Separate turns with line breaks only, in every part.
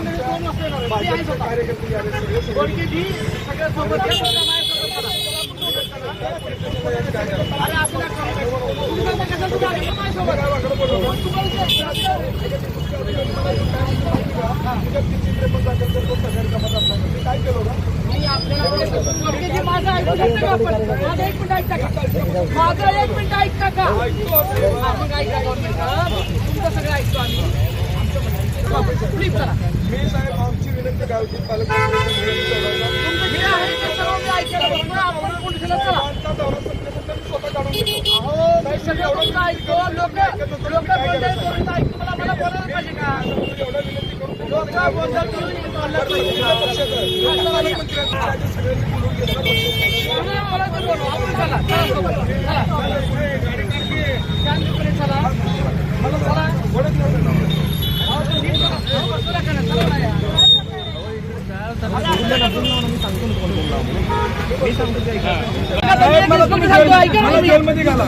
आहे स्वतः.
कार्यकर्ते आले सगळे सगळे
गोडकेजी सगळ्या सोबत या, सगळ्या माझ्यासोबत चला. अरे असं नका करू. तुम्ही काय कशाला तुम्ही आले का माझ्यासोबत?
काय केलं होतं
मी आपल्याला गोडकेजी माझं ऐकू शकता का आपण? माझं एक मिनिट ऐकता का? माझं एक मिनिट ऐकता का? आपण काय ऐकता गोडके साहेब? तुमचं सगळं ऐकतो आम्ही आमचं म्हणणं. प्लीज चला
मी साहेब आमची विनंती काय होती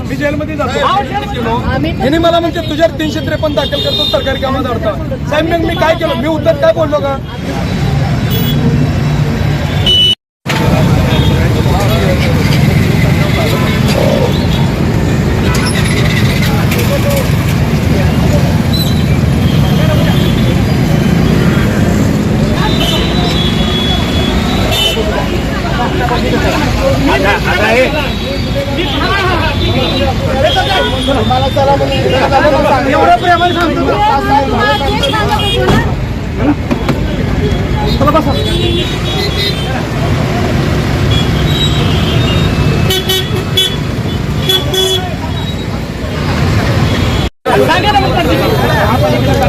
मी
जेलमध्ये जातो मला म्हणजे तुझ्यावर तीनशे त्रेपन्न दाखल करतो सरकारी कामात अडथळा. साहेब मी काय केलं? मी उत्तर काय बोललो का?
सांगा ना मग त्यांची.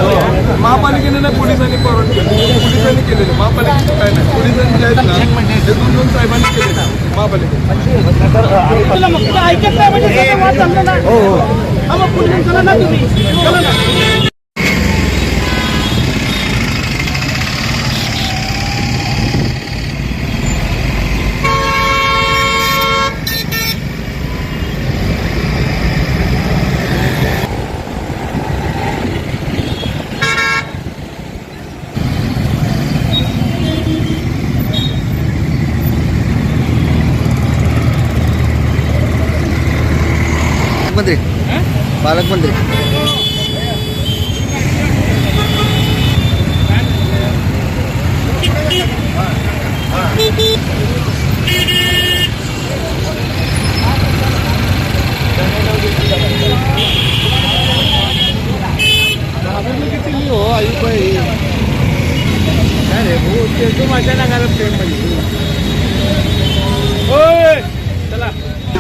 महापालिकेने नाही पोलिसांनी परवानगी केली. पोलिसांनी केलेलं. महापालिकेचं काय नाही. पोलिसांनी जे आहेत ना हे दोन दोन साहेबांनी केलेलं.
मग. तुला ऐकत नाही म्हणजे त्याचा वाद चालला ना. हा, मग पुढे चला ना तुम्ही चला ना.
पालकमंत्री? पालकमंत्री. हो रे भाऊ ते तू माझ्या नागाला प्रेम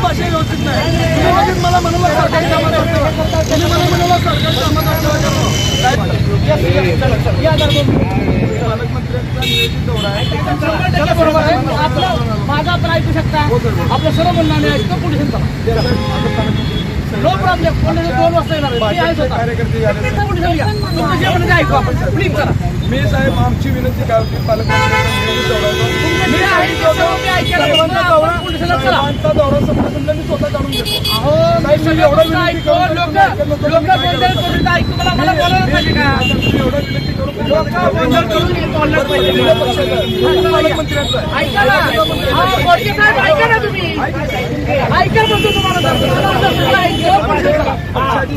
भाषा व्यवस्थित नाही. तुम्ही लगेच मला म्हणाला सरकारी कामात तुम्ही मला म्हणाला सरकारी कामात
या
पालकमंत्र्यांचा नियोजित दौरा आहे
चला बरोबर आहे. आपलं माझं आपण ऐकू शकता. आपलं सर्व म्हणणं आम्ही ऐकतो. पोलिसांनी नो प्रॉब्लेम पोलीस दोन वाजता येणार प्लीज चला
मी साहेब आमची विनंती काय होती पालकमंत्र्यांचा दौरा संपल्यानंतर मी स्वतः काढून घेतो एवढं विनंती करून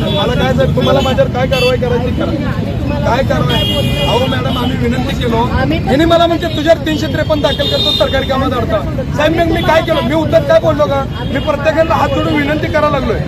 मला काय साहेब तुम्हाला माझ्यावर काय कारवाई करायची करा काय कारवाई? अहो मॅडम आम्ही विनंती केलो. यांनी मला म्हणजे तुझ्यावर तीनशे त्रेपन्न दाखल करतो सरकारी कामात अडथळा साहेब मग मी काय केलं? मी उत्तर काय बोललो का? मी प्रत्येकाला हात जोडून विनंती करायला लागलोय.